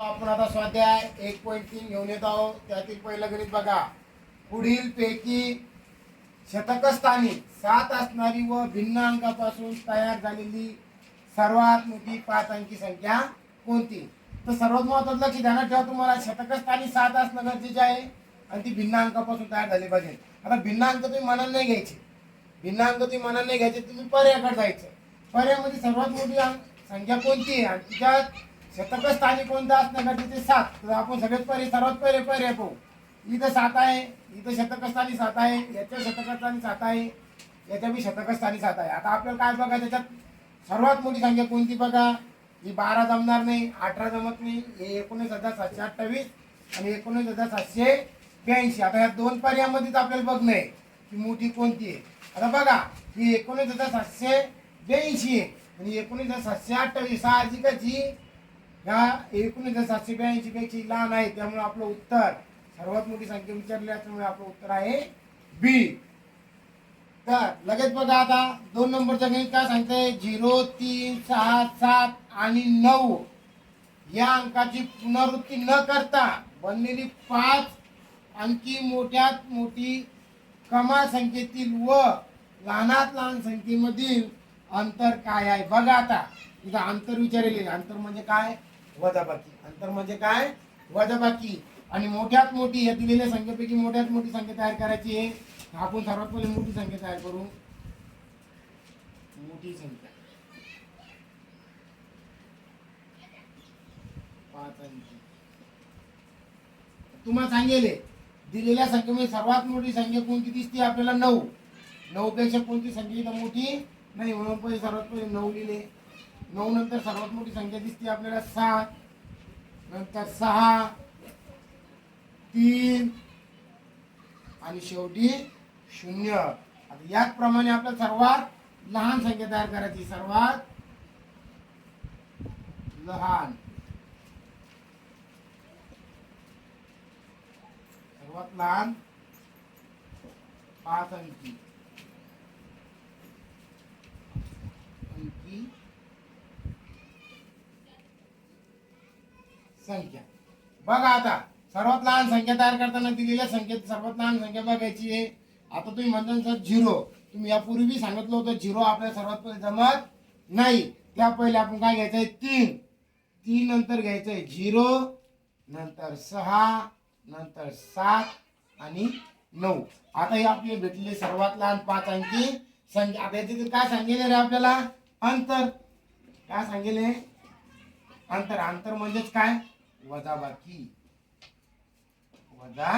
आपण आता स्वाध्याय एक पॉईंट तीन घेऊन येत आहोत. त्यातील पहिलं गणित बघा. पुढील पैकी शतकस्थानी सात असणारी व भिन्न अंकापासून तयार झालेली सर्वात मोठी पाच अंकी संख्या कोणती? तर सर्वात महत्वाचं लक्ष ध्यानात ठेवा तुम्हाला शतकस्थानी सात असणं गरजेचे आहे आणि ती भिन्न अंकापासून तयार झाली पाहिजे. आता भिन्न अंक तुम्ही मनात नाही घ्यायचे. भिन्न अंक तुम्ही मनात नाही घ्यायचे तुम्ही पर्याकडे जायचं. पर्यामध्ये सर्वात मोठी संख्या कोणती आहे? आणि तिच्यात शतकस्थानी कोणतं असणं गरजेचे सात. तर आपण सगळ्यात पहिले सर्वात पहिले पहिले पाहू. इथं सात आहे इथं शतकस्थानी सात आहे याच्या शतकस्थानी सात आहे याच्या बी शतकस्थानी सात आहे. आता आपल्याला काय बघा त्याच्यात? सर्वात मोठी संख्या कोणती बघा? ही बारा जमणार नाही अठरा जमत नाही हे एकोणीस हजार सातशे अठ्ठावीस आणि एकोणीस हजार सातशे ब्याऐंशी. आता ह्या दोन पर्यामध्येच आपल्याला बघणं आहे की मोठी कोणती आहे. आता बघा ही एकोणीस हजार सातशे ब्याऐंशी आहे आणि एकोणीस हजार सातशे अठ्ठावीस. साहजिकच ही ह्या एकोणीस हजार सातशे ब्याऐंशी पेक्षा लहान आहे त्यामुळे आपलं उत्तर सर्वात मोठी संख्या विचारली असल्यामुळे आपलं उत्तर आहे बी तर लगेच बघा आता दोन नंबरचा गणित काय सांगतंय? झिरो तीन सहा सात आणि नऊ. या अंकाची पुनरावृत्ती न करता बनलेली पाच अंकी मोठ्यात मोठी कमाल संख्येतील व लहानात लहान संख्येमधील अंतर काय आहे? बघा आता इथं अंतर विचारले अंतर म्हणजे काय? वजाबाकी. अंतर म्हणजे काय? वजाबाकी. आणि मोठ्यात मोठी या दिलेल्या संख्येपैकी मोठ्यात मोठी संख्या तयार करायची आहे. आपण सर्वात पहिले मोठी संख्या तयार करू. मोठी संख्या. पाच अंकी. तुम्हाला सांगेल दिलेल्या संख्येमध्ये सर्वात मोठी संख्या कोणती दिसते? आपल्याला नऊ. नऊ पेक्षा कोणती संख्या मोठी? नाही म्हणून पहिले सर्वात पहिले नऊ लिहिले. नऊ नंतर सर्वात मोठी संख्या दिसते आपल्याला सात नंतर सहा तीन आणि शेवटी शून्य. आता याचप्रमाणे आपल्याला सर्वात लहान संख्या तयार करायची. सर्वात लहान. सर्वात लहान पाच अंकी. अंकी संख्या. बघा आता सर्वात लहान संख्या तयार करताना दिलेल्या संख्येत सर्वात लहान संख्या बघायची आहे. आता तुम्ही म्हणता सर झिरो. तुम्ही यापूर्वी सांगितलं होतं झिरो आपल्या सर्वात पहिले जमत नाही. त्या पहिले आपण काय घ्यायचं आहे तीन. तीन नंतर घ्यायचं आहे झिरो नंतर सहा नंतर सात आणि नऊ. आता हे आपले भेटले सर्वात लहान पाच अंकी संख्या. आता याच्यात काय सांगितले रे आपल्याला? अंतर. काय सांगितले अंतर. अंतर म्हणजेच काय? वजाबाकी वजा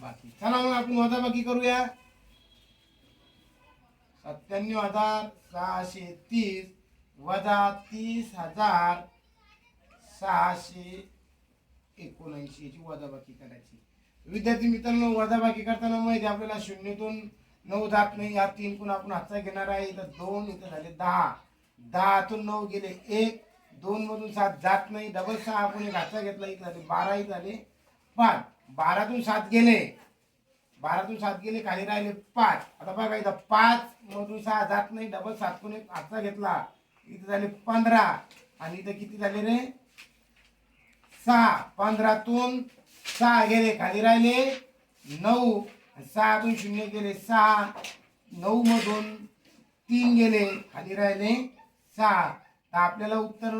बाकी. चला मग आपण वजाबाकी करूया. सत्त्याण्णव हजार सहाशे तीस वजा तीस हजार सहाशे एकोणऐंशी याची वजाबाकी करायची. विद्यार्थी मित्रांनो वजाबाकी करताना माहिती आपल्याला शून्यतून नऊ जात नाही. या तीन पण आपण हातचा घेणार आहे. इथं दोन इथं झाले दहा. दहातून नऊ गेले एक. दोन मधून सात जात नाही डबल सहा आपण एक हातचा घेतला इथं झाले बारा झाले पाच. बारातून सात गेले. बारातून सात गेले खाली राहिले पाच. आता बघा इथं पाच मधून सहा जात नाही डबल सात कोणी हातचा घेतला. इथं झाले पंधरा. आणि इथं किती झाले रे? सहा. पंधरातून सहा गेले खाली राहिले नऊ. सहातून शून्य गेले सहा. नऊ मधून तीन गेले खाली राहिले सहा. तर आपल्याला उत्तर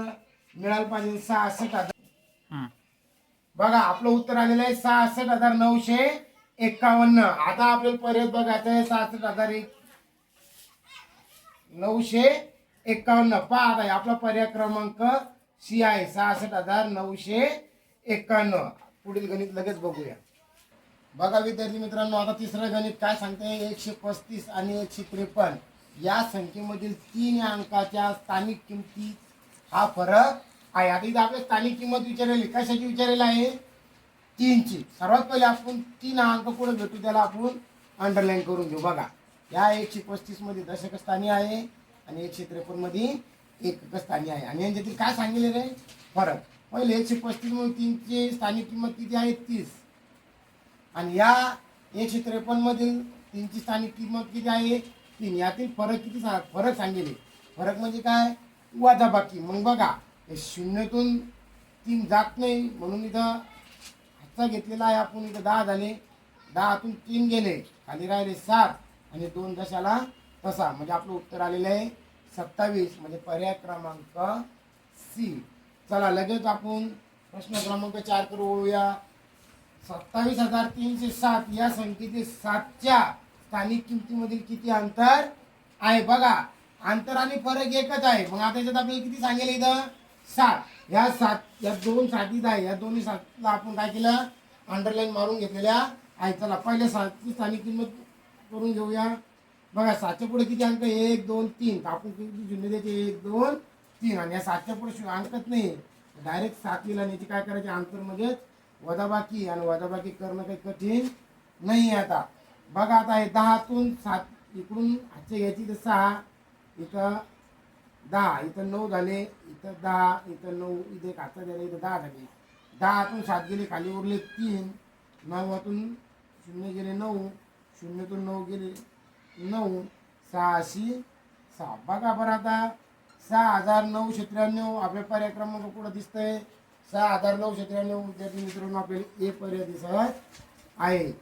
मिळालं पाहिजे सहासष्ट हजार. बघा आपलं उत्तर आलेलं आहे सहासष्ट हजार नऊशे एकावन्न. आता आपल्याला परत बघायचं आहे सहासष्ट हजार एक. नऊशे एकावन्न. पहा आता आपला पर्याय क्रमांक सी आहे. सहासष्ट हजार नऊशे एकावन्न. पुढील गणित लगेच बघूया. बघा विद्यार्थी मित्रांनो आता तिसरं गणित काय सांगते? एकशे पस्तीस आणि एकशे त्रेपन्न. या संख्येमधील तीन अंकाच्या स्थानिक किमती हा फरक आहे आता इथं आपल्या स्थानिक किंमत विचारलेली कशाची विचारलेली आहे? तीनची. सर्वात पहिले आपण तीन अंक पुढे भेटू त्याला आपण अंडरलाईन करून घेऊ. बघा या एकशे पस्तीसमध्ये दशक स्थानी आहे आणि एकशे त्रेपन्नमध्ये एकक स्थानी आहे. आणि यांच्यातील काय सांगितले रे फरक. पहिले एकशे पस्तीसमध्ये तीनची स्थानिक किंमत किती आहे? तीस. आणि या एकशे त्रेपन्नमधील तीनची स्थानिक किंमत किती आहे? तीन यातील फरक किती सा फरक सांगितले फरक म्हणजे काय? वजाबाकी. मग बघा हे शून्यातून तीन जात नाही म्हणून इथं हातचा घेतलेला आहे आपण इथं दहा झाले. दहातून तीन गेले खाली राहिले सात आणि दोन दशाला तसा. म्हणजे आपलं उत्तर आलेलं आहे सत्तावीस म्हणजे पर्याय क्रमांक सी चला लगेच आपण प्रश्न क्रमांक चार करू वळूया सत्तावीस हजार तीनशे सात या संख्येचे सातच्या स्थानिक किमतीमधील किती अंतर आहे? बघा अंतर आणि फरक एकच आहे. मग आता याच्यात आपल्याला किती सांगेल इथं? सात. या सात या दोन साठीच आहे या दोन्ही सातला आपण काय केलं? अंडरलाईन मारून घेतलेल्या आहे चला पहिले सातची स्थानिक किंमत करून घेऊया. बघा सातच्या पुढे किती अंक? एक दोन तीन. आपण किती जुने द्यायचे? एक दोन तीन. आणि या सातच्या पुढे शू- अंकच नाही. डायरेक्ट सात लिहिला याची काय करायचे? अंतर म्हणजेच वजाबाकी. आणि वदाबाकी करणं काही कठीण नाही आहे आता. बघा आता हे दहातून सात इकडून हातचे घ्यायची तर सहा इथं दहा इथं नऊ झाले इथं दहा इथं नऊ इथे एक हातचा झाले इथं दहा झाले. दहातून सात गेले खाली उरले तीन नऊतून शून्य गेले नऊ शून्यतून नऊ गेले नऊ सहाशे सहा. बघा बरं आता सहा हजार नऊशे त्र्याण्णव आपल्या पर्याय क्रमांक कुठं दिसतंय? सहा हजार नऊशे त्र्याण्णव विद्यार्थी मित्रांनो आपल्याला ए पर्याय दिसत आहे.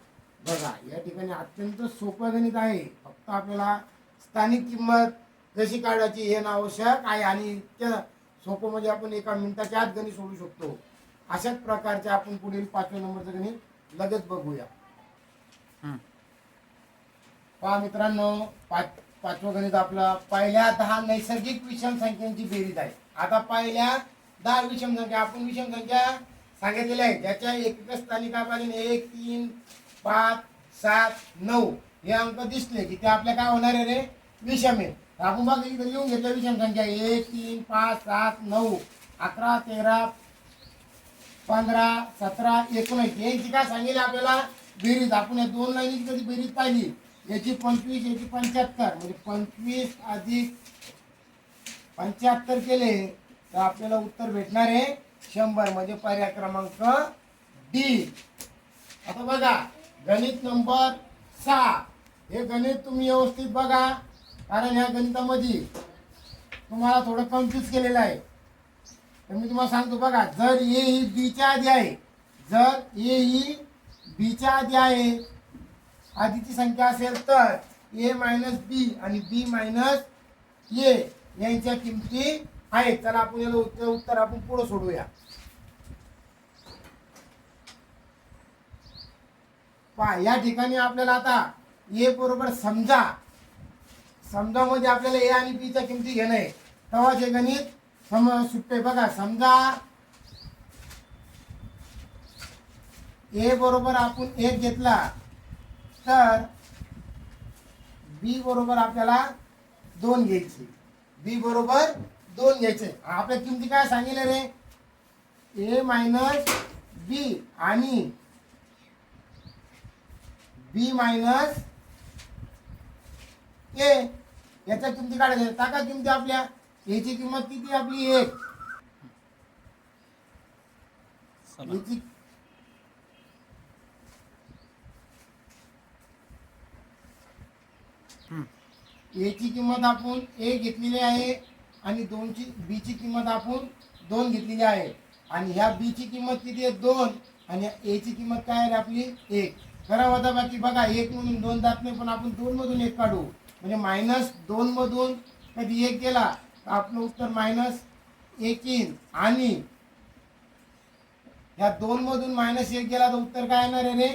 बघा या ठिकाणी अत्यंत सोपं गणित आहे. फक्त आपल्याला स्थानिक किंमत कशी काढायची हे ना आवश्यक आहे आणि त्या सोपं म्हणजे आपण एका मिनिटाच्या आत गणित सोडू शकतो. अशाच प्रकारचे आपण पुढील पाचव्या नंबरचं गणित लगेच बघूया. पहा मित्रांनो पाच पाचवं गणित आपलं पहिल्या दहा नैसर्गिक विषम संख्यांची बेरीज आहे. आता पहिल्या दहा विषम संख्या आपण विषम संख्या सांगितलेल्या आहेत. ज्याच्या एकक स्थानी काय पाहिजे एक तीन पाच सात नऊ. हे अंक दिसले की ते आपल्या काय होणार आहे रे? विषम आहे. आपण बघा इथं लिहून घेतलं विषम संख्या. एक तीन पाच सात नऊ. अकरा तेरा पंधरा सतरा एकोणीस. यांची काय सांगितलं आपल्याला? बेरीज. आपण या दोन लाईनीची कधी बेरीज पाहिली? याची पंचवीस याची पंच्याहत्तर. म्हणजे पंचवीस अधिक पंच्याहत्तर केले तर आपल्याला उत्तर भेटणार आहे शंभर. म्हणजे पर्याय क्रमांक डी. आता बघा. गणित नंबर सहा. हे गणित तुम्ही व्यवस्थित बघा कारण ह्या गणितामध्ये तुम्हाला थोडं कन्फ्यूज केलेलं आहे. तर मी तुम्हाला सांगतो बघा जर ए ही बीच्या आधी आहे जर ए ही बीच्या आधी आहे आधीची संख्या असेल तर ए मायनस बी आणि बी मायनस ए यांच्या किमती आहेत. चला आपण याला उत्तर उत्तर आपण पुढं सोडूया. पहा या ठिकाणी आपल्याला आता ए बरोबर समजा. समजामध्ये आपल्याला ए आणि बी च्या किमती घेणं. आहे तेव्हा हे गणित सम सुटते. बघा समजा ए बरोबर आपण एक घेतला तर बी बरोबर आपल्याला दोन घ्यायचे. बी बरोबर दोन घ्यायचे. आपल्या किमती काय सांगितले रे? ए मायनस बी आणि बी मायनस ए याच्या किमती काढायच्या टाका किमती आपल्या. याची किंमत किती आपली? एक. याची याची किंमत आपण एक घेतलेली आहे आणि दोनची बी ची किंमत आपण दोन घेतलेली आहे. आणि ह्या बी ची किंमत किती आहे? दोन. आणि ए ची किंमत काय आहे आपली? एक. करा होता बाकी बघा एक म्हणून दोन जात नाही पण आपण दोन मधून एक काढू. म्हणजे मायनस दोन मधून कधी एक गेला तर आपलं उत्तर मायनस एक येईल आणि या दोन मधून मायनस एक गेला तर उत्तर काय येणार आहे रे?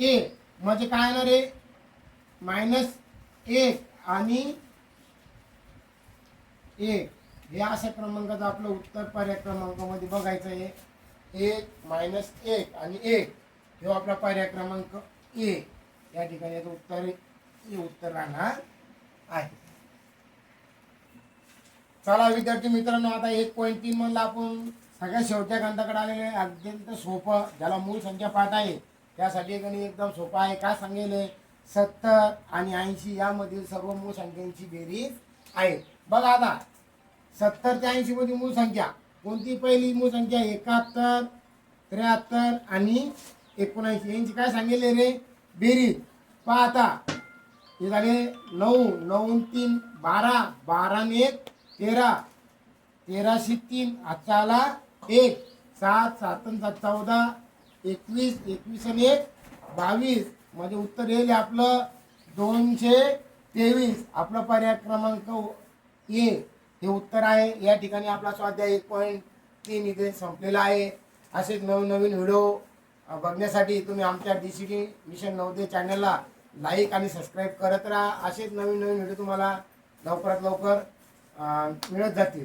ए म्हणजे काय येणार आहे? मायनस एक आणि एक हे अशा क्रमांकाचं आपलं उत्तर पर्याय क्रमांकामध्ये बघायचं आहे. एक मायनस एक आणि एक हे आपला पर्याय क्रमांक ए. या ठिकाणी याचं उत्तर ए उत्तर राहणार आहे. चला विद्यार्थी मित्रांनो आता एक पॉईंट तीन म्हणलं आपण. सगळ्या शेवटच्या ग्रंथाकडे आलेले आहे. अत्यंत सोपं ज्याला मूळ संख्या पाठ आहे त्यासाठी गणित एकदम सोपं आहे. का सांगेल सत्तर आणि ऐंशी यामधील सर्व मूळ संख्यांची बेरीज आहे. बघा आता. सत्तर ते ऐंशी मध्ये मूळ संख्या. कोणती पहिली मूळ संख्या? एकाहत्तर त्र्याहत्तर आणि एकोणऐंशी. यांची काय सांगितले रे? बेरीज. पहा आता हे झाले नऊ. नऊ तीन बारा. बारा एक तेरा. तेराशे तीन. आजचा आला एक. सात सात सात चौदा. एकवीस एकवीस आणि एक बावीस. म्हणजे उत्तर येईल आपलं दोनशे तेवीस. आपला पर्याय क्रमांक ए. हे उत्तर आहे. या ठिकाणी आपला स्वाध्याय एक पॉईंट तीन इथे संपलेला आहे. असेच नवनवीन व्हिडिओ बघण्यासाठी तुम्ही आमच्या डी सी टी मिशन नवदे चॅनलला लाईक आणि सबस्क्राईब करत राहा. असेच नवीन नवीन व्हिडिओ तुम्हाला लवकरात लवकर मिळत जातील.